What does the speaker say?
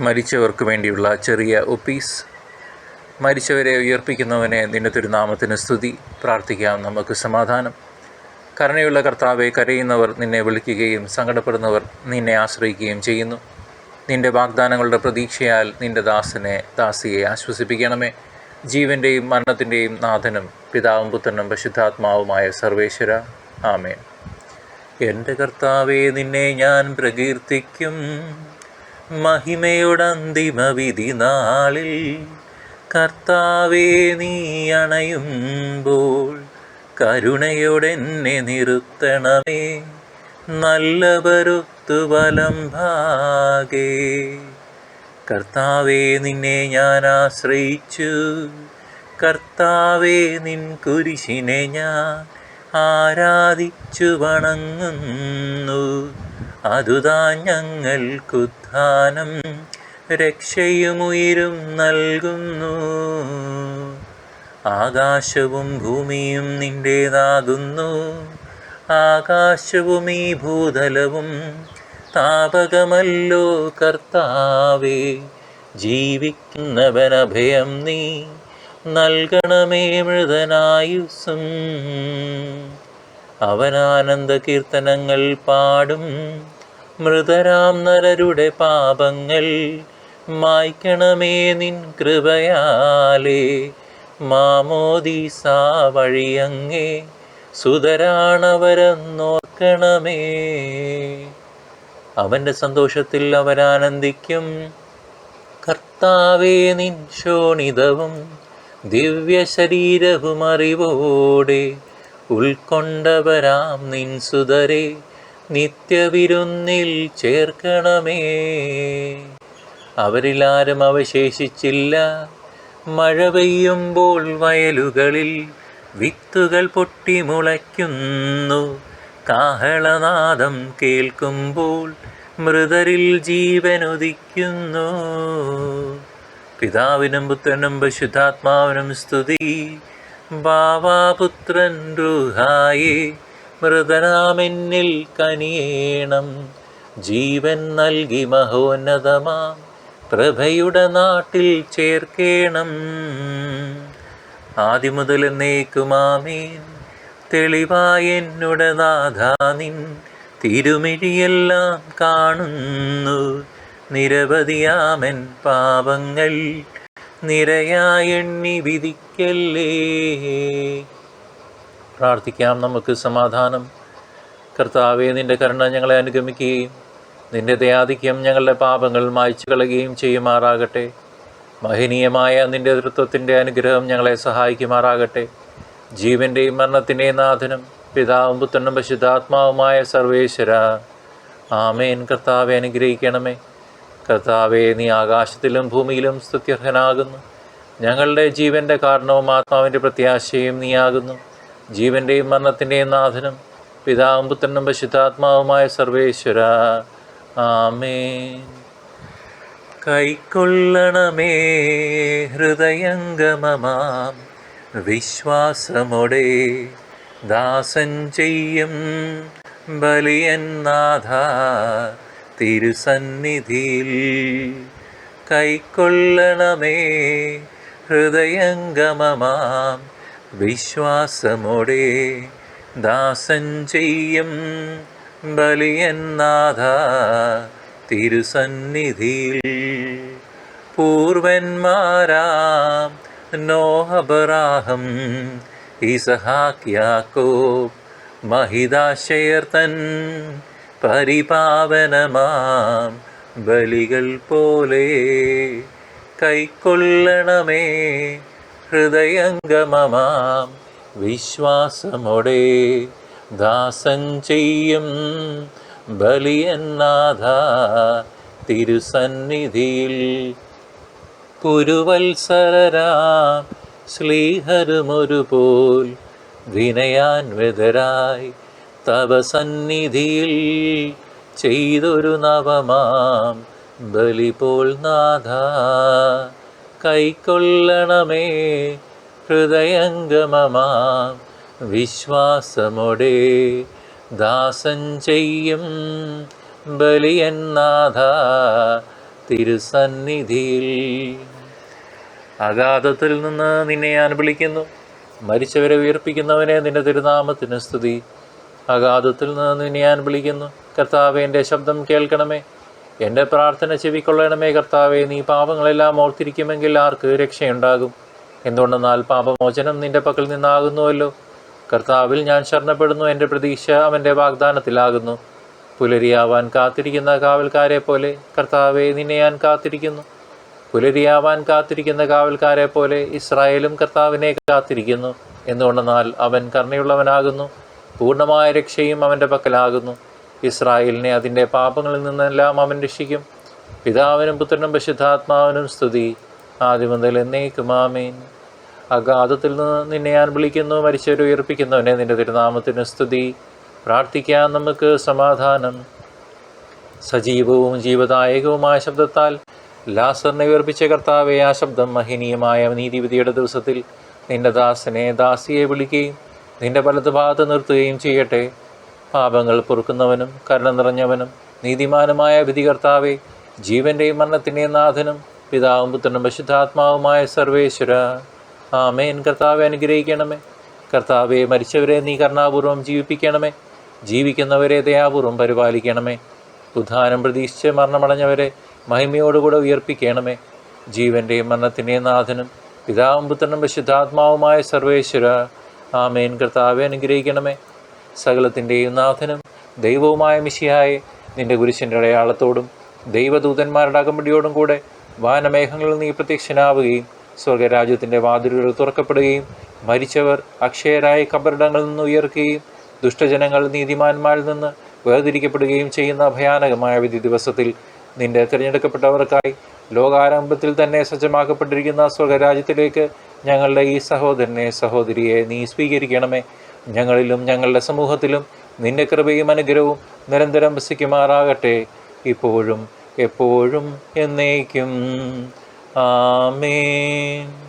മരിച്ചവർക്ക് വേണ്ടിയുള്ള ചെറിയ ഒപ്പീസ്. മരിച്ചവരെ ഉയർപ്പിക്കുന്നവനെ നിന്റെ തിരുനാമത്തിന് സ്തുതി. പ്രാർത്ഥിക്കാം നമുക്ക് സമാധാനം. കരുണയുള്ള കർത്താവെ കരയുന്നവർ നിന്നെ വിളിക്കുകയും സങ്കടപ്പെടുന്നവർ നിന്നെ ആശ്രയിക്കുകയും ചെയ്യുന്നു. നിന്റെ വാഗ്ദാനങ്ങളുടെ പ്രതീക്ഷയാൽ നിന്റെ ദാസനെ ദാസിയെ ആശ്വസിപ്പിക്കണമേ. ജീവന്റെയും മരണത്തിന്റെയും നാഥനും പിതാവും പുത്രനും പരിശുദ്ധാത്മാവുമായ സർവേശ്വര. ആമേൻ. എന്റെ കർത്താവെ നിന്നെ ഞാൻ പ്രകീർത്തിക്കും. മഹിമയുടെ വിധി നാളിൽ കർത്താവേ നീ അണയുമ്പോൾ കരുണയുടെന്നെ നിർത്തണമേ നല്ലവരുത്തു വലം ഭാഗേ. കർത്താവേ നിന്നെ ഞാൻ ആശ്രയിച്ചു. കർത്താവേ നിൻ കുരിശിനെ ഞാൻ ആരാധിച്ചു വണങ്ങുന്നു. അതുതാ ഞങ്ങൾക്കുദ്ധാനം രക്ഷയുമുയരും നൽകുന്നു. ആകാശവും ഭൂമിയും നിന്റേതാകുന്നു ആകാശവും ഈ ഭൂതലവും താപകമല്ലോ കർത്താവേ ജീവിക്കുന്നവനഭയം നീ നൽകണമേ മൃതനായുസും. അവനാനന്ദ കീർത്തനങ്ങൾ പാടും. മൃതരാം നരരുടെ പാപങ്ങൾ മായ്ക്കണമേ നിൻ കൃപയാലേ. മാമോദീസ വഴിയങ്ങേ സുതരാണവരെന്നോർക്കണമേ. അവന്റെ സന്തോഷത്തിൽ അവരാനന്ദിക്കും. കർത്താവേ നിൻ ശോണിതവും ദിവ്യ അറിവോടെ ഉൾക്കൊണ്ടവരാം നിൻ സുതരെ. നിത്യവിരുന്നിൽ ചേർക്കണമേ. അവരിൽ അവരിലാരും അവശേഷിച്ചില്ല. മഴ പെയ്യുമ്പോൾ വയലുകളിൽ വിത്തുകൾ പൊട്ടി മുളയ്ക്കുന്നു. കാഹളനാദം കേൾക്കുമ്പോൾ മൃതരിൽ ജീവനുദിക്കുന്നു പിതാവിനും പുത്രനും പരിശുദ്ധാത്മാവിനും സ്തുതി. ബാവാപുത്രൻ റുഹായേ. മൃതനാമെന്നിൽ കനിയേണം. ജീവൻ നൽകി മഹോന്നതമാം. പ്രഭയുടെ നാട്ടിൽ ചേർക്കേണം. ആദ്യമുതൽ എന്നേക്കുമാമീൻ തെളിവായ നാഥാനിൻ നാഥാ നിൻ തിരുമിഴിയെല്ലാം കാണുന്നു. നിരവധിയാമൻ പാപങ്ങൾ നിരയായെണ്ണി വിധിക്കല്ലേ? പ്രാർത്ഥിക്കാം. നമുക്ക് സമാധാനം. കർത്താവെ നിന്റെ കരുണ ഞങ്ങളെ അനുഗമിക്കുകയും നിന്റെ ദയാധിക്യം ഞങ്ങളുടെ പാപങ്ങൾ മായ്ച്ചു കളയുകയും ചെയ്യുമാറാകട്ടെ. മഹനീയമായ നിന്റെ തൃത്വത്തിന്റെ അനുഗ്രഹം ഞങ്ങളെ സഹായിക്കുമാറാകട്ടെ. ജീവന്റെയും മരണത്തിന്റെയും നാഥനും പിതാവും പുത്രനും പശുദ്ധാത്മാവുമായ സർവേശ്വര. ആമേൻ. കർത്താവെ അനുഗ്രഹിക്കണമേ. കർത്താവെ നീ ആകാശത്തിലും ഭൂമിയിലും സ്തുത്യർഹനാകുന്നു. ഞങ്ങളുടെ ജീവന്റെ കാരണവും ആത്മാവിന്റെ പ്രത്യാശയും നീയാകുന്നു. ജീവന്റെയും മരണത്തിന്റെയും നാഥനും പിതാവും പുത്രനും പശുദ്ധാത്മാവുമായ സർവേശ്വര. ആമേ കൈക്കൊള്ളണമേ ഹൃദയംഗമമാം. വിശ്വാസമൊടെ ദാസൻ ചെയ്യും ബലിയന്നാഥ തിരുസന്നിധിയിൽ. കൈക്കൊള്ളണമേ ഹൃദയംഗമമാം. വിശ്വാസമോടെ ദാസൻ ചെയ്യും ബലിയന്നാഥ തിരുസന്നിധിയിൽ. പൂർവന്മാരാം നോഹബറാഹം ഇസഹാക്ക് യാക്കോബ് മഹിതാശയർത്തൻ പരിപാവനമാം ബലികൾ പോലെ കൈക്കൊള്ളണമേ. ഹൃദയംഗമമാം. വിശ്വാസമോടെ ദാസൻ ചെയ്യും. ബലിയന്നാഥ തിരുസന്നിധിയിൽ. പുരുവത്സരരാം ശ്രീഹരുമൊരുപോൽ വിനയാൻവിതരായി തവ സന്നിധിയിൽ ചെയ്തൊരു നവമാം ബലിപോൾ നാഥ കൈക്കൊള്ളണമേ. ഹൃദയംഗമമാ വിശ്വാസമൊടെ ദാസൻ ചെയ്യും ബലിയന്നാഥ തിരുസന്നിധിയിൽ. അഗാധത്തിൽ നിന്ന് നിന്നെ ഞാൻ വിളിക്കുന്നു. മരിച്ചവരെ ഉയർപ്പിക്കുന്നവനെ നിന്റെ തിരുനാമത്തിന് സ്തുതി. അഗാധത്തിൽ നിന്ന് നിന്നെ ഞാൻ വിളിക്കുന്നു. കർത്താവേന്റെ ശബ്ദം കേൾക്കണമേ. എന്റെ പ്രാർത്ഥന ചെവിക്കൊള്ളണമേ കർത്താവെ നീ പാപങ്ങളെല്ലാം ഓർത്തിരിക്കുമെങ്കിൽ ആർക്ക് രക്ഷയുണ്ടാകും? എന്തുകൊണ്ടെന്നാൽ പാപമോചനം നിന്റെ പക്കൽ നിന്നാകുന്നുവല്ലോ. കർത്താവിൽ ഞാൻ ശരണപ്പെടുന്നു എന്റെ പ്രതീക്ഷ അവന്റെ വാഗ്ദാനത്തിലാകുന്നു. പുലരിയാവാൻ കാത്തിരിക്കുന്ന കാവൽക്കാരെ പോലെ കർത്താവെ നിന്നെ ഞാൻ കാത്തിരിക്കുന്നു. പുലരിയാവാൻ കാത്തിരിക്കുന്ന കാവൽക്കാരെ പോലെ ഇസ്രായേലും കർത്താവിനെ കാത്തിരിക്കുന്നു. എന്തുകൊണ്ടെന്നാൽ അവൻ കർണയുള്ളവനാകുന്നു പൂർണമായ രക്ഷയും അവന്റെ പക്കലാകുന്നു. ഇസ്രായേലിനെ അതിന്റെ പാപങ്ങളിൽ നിന്നെല്ലാം അവൻ രക്ഷിക്കും. പിതാവിനും പുത്രനും പരിശുദ്ധാത്മാവിനും സ്തുതി. ആദ്യം മുതൽ എന്നേക്കും ആമീൻ. അഗാധത്തിൽ നിന്ന് നിന്നെ ഞാൻ വിളിക്കുന്നു മരിച്ചവരെ ഉയർപ്പിക്കുന്നവനെ നിന്റെ തിരുനാമത്തിന് സ്തുതി. പ്രാർത്ഥിക്കാൻ നമുക്ക് സമാധാനം. സജീവവും ജീവദായകവുമായ ശബ്ദത്താൽ ലാസറിനെ ഉയർപ്പിച്ച കർത്താവെ ആ ശബ്ദം മഹനീയമായ നീതിവിധിയുടെ ദിവസത്തിൽ നിന്റെ ദാസനെ ദാസിയെ വിളിക്കുകയും നിന്റെ വലതുഭാഗത്ത് നിർത്തുകയും ചെയ്യട്ടെ. പാപങ്ങൾ പൊറുക്കുന്നവനും കരുണ നിറഞ്ഞവനും നീതിമാനുമായ വിധികർത്താവെ ജീവന്റെയും മരണത്തിന്റെയും നാഥനും പിതാവും പുത്രനും പരിശുദ്ധാത്മാവുമായ സർവേശ്വര. ആമേൻ. കർത്താവെ അനുഗ്രഹിക്കണമേ. കർത്താവെ മരിച്ചവരെ നീ കരുണാപൂർവം ജീവിപ്പിക്കണമേ. ജീവിക്കുന്നവരെ ദയാപൂർവം പരിപാലിക്കണമേ. ഉദ്ധാനം പ്രതീക്ഷിച്ച് മരണമടഞ്ഞവരെ മഹിമയോടുകൂടെ ഉയർപ്പിക്കണമേ. ജീവന്റെയും മരണത്തിന്റെയും നാഥനും പിതാവും പുത്രനും പരിശുദ്ധാത്മാവുമായ സർവേശ്വര. ആമേൻ. കർത്താവെ അനുഗ്രഹിക്കണമേ. സകലത്തിന്റെയും നാഥനും ദൈവവുമായ മിശിയായെ നിന്റെ കുരിശിന്റെ അടയാളത്തോടും ദൈവദൂതന്മാരുടെ അകമ്പടിയോടും കൂടെ വാനമേഘങ്ങളിൽ നീ പ്രത്യക്ഷനാവുകയും സ്വർഗരാജ്യത്തിന്റെ വാതിലുകൾ തുറക്കപ്പെടുകയും മരിച്ചവർ അക്ഷയരായ കബറിടങ്ങളിൽ നിന്ന് ഉയർക്കുകയും ദുഷ്ടജനങ്ങൾ നീതിമാന്മാരിൽ നിന്ന് വേർതിരിക്കപ്പെടുകയും ചെയ്യുന്ന ഭയാനകമായ വിധി ദിവസത്തിൽ നിന്റെ തിരഞ്ഞെടുക്കപ്പെട്ടവർക്കായി ലോകാരംഭത്തിൽ തന്നെ സജ്ജമാക്കപ്പെട്ടിരിക്കുന്ന സ്വർഗരാജ്യത്തിലേക്ക് ഞങ്ങളുടെ ഈ സഹോദരനെ സഹോദരിയെ നീ സ്വീകരിക്കണമേ. ഞങ്ങളിലും ഞങ്ങളുടെ സമൂഹത്തിലും നിന്റെ കൃപയും അനുഗ്രഹവും നിരന്തരം വസിക്കുമാറാകട്ടെ. ഇപ്പോഴും എപ്പോഴും എന്നേക്കും. ആമേൻ.